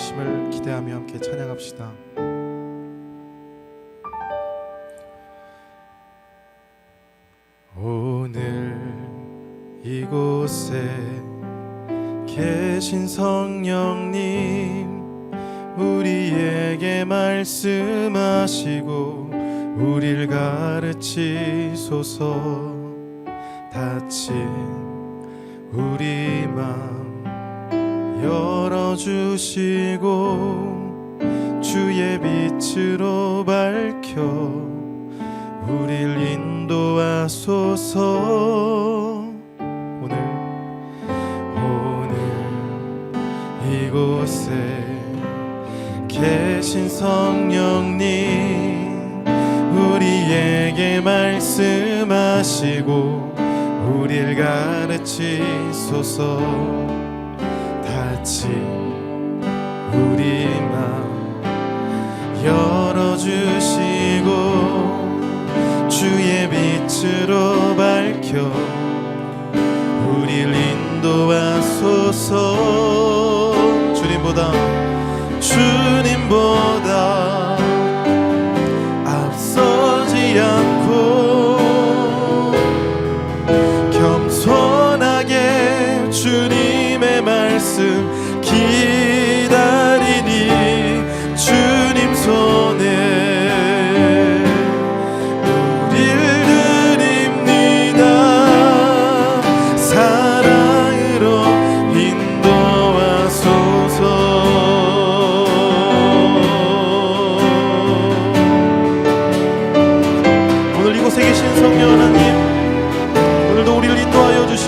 하심을 기대하며 함께 찬양합시다. 오늘 이곳에 계신 성령님 우리에게 말씀하시고 우리를 가르치소서 다친 우리 마음 열어주시고 주의 빛으로 밝혀 우릴 인도하소서. 오늘 오늘 이곳에 계신 성령님 우리에게 말씀하시고 우릴 가르치소서. 같이 우리 마음 열어주시고 주의 빛으로 밝혀 우리를 인도하소서. 주님보다 주님보다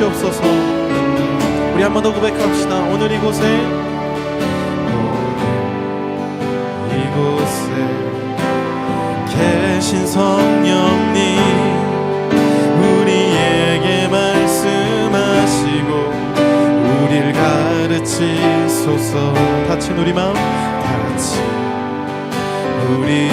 주시옵소서. 우리 한 번 더 고백합시다. 오늘 이곳에 오늘 이곳에 계신 성령님 우리에게 말씀하시고 우릴 가르치소서. 다친 우리 마음 다친 우리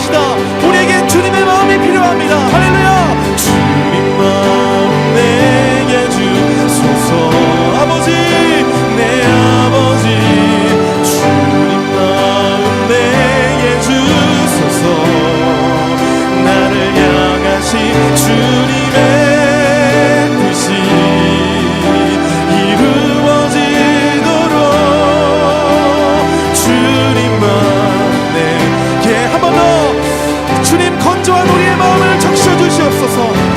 것이다. 우리에게 주님의 마음이 필요합니다. 할렐루야. 주님 마음 내게 예, 주소서 아버지 내 아버지 주님 마음 내게 예, 주소서 나를 향하신 주님의 뜻이 이루어지도록 주님 força só.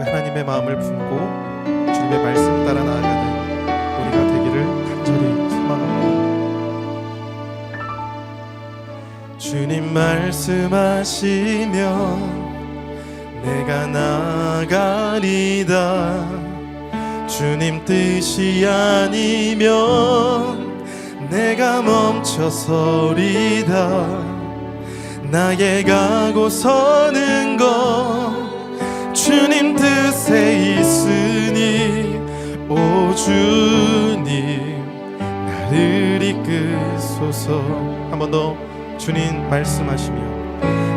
그 하나님의 마음을 품고 주님의 말씀 따라 나아가는 우리가 되기를 간절히 소망합니다. 주님 말씀하시면 내가 나가리다. 주님 뜻이 아니면 내가 멈춰서리다. 나의 가고 서는 것 주님 오 주님 나를 이끄소서. 한 번 더 주님 말씀하시며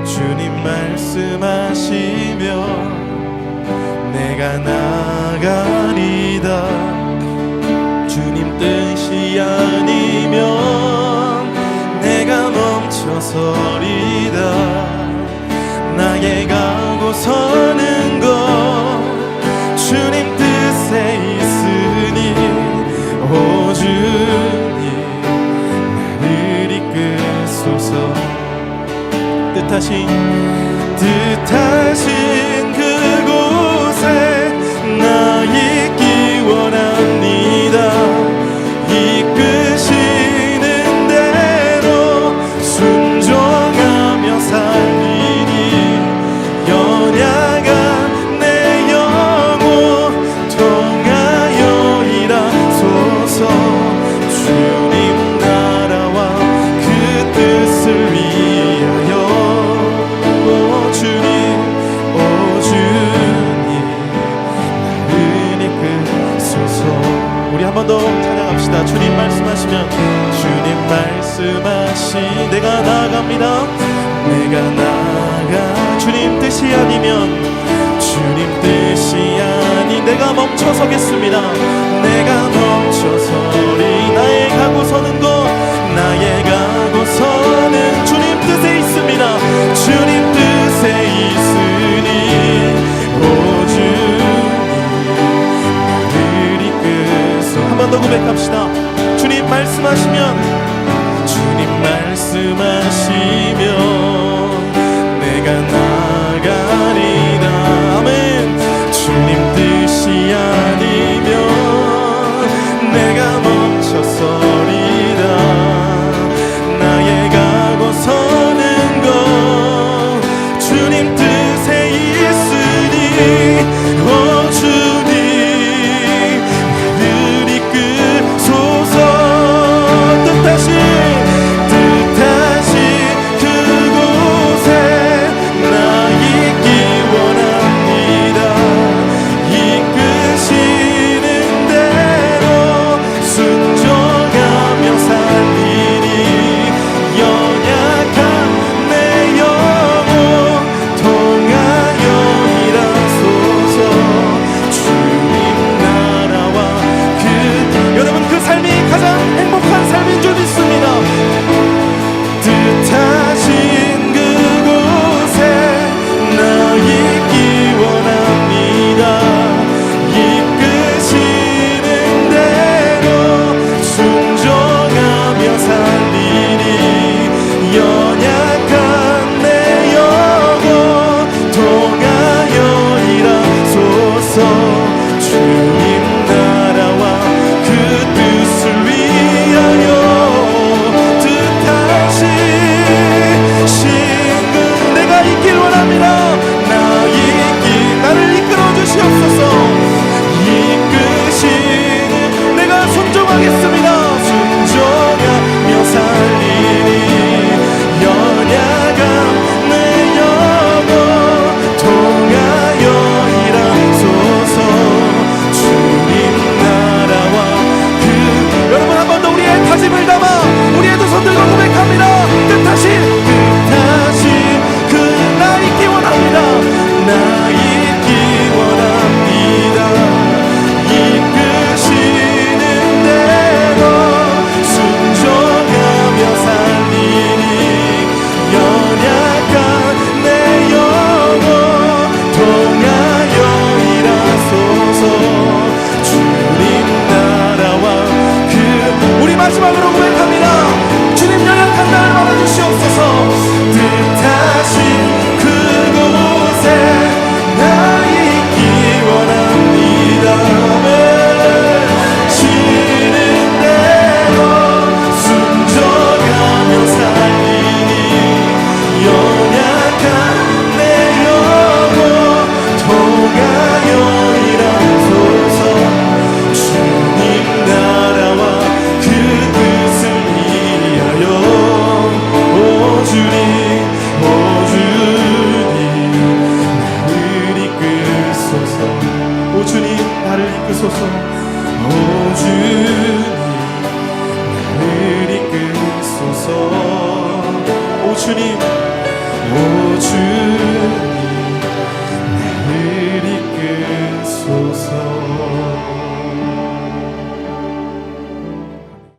주님 말씀하시며 내가 나가리다. 주님 뜻이 아니면 내가 멈춰서리다. 나의 가고서는 뜻하신 뜻하신 나가 주님 뜻이 아니면 주님 뜻이 아닌 내가 멈춰 서겠습니다. 내가 멈춰 서리 나의 가고 서는 곳 나의 가고 서는 주님 뜻에 있습니다. 주님 뜻에 있으니 오주님 나를 끝한번 더 고백합시다. 주님 말씀하시면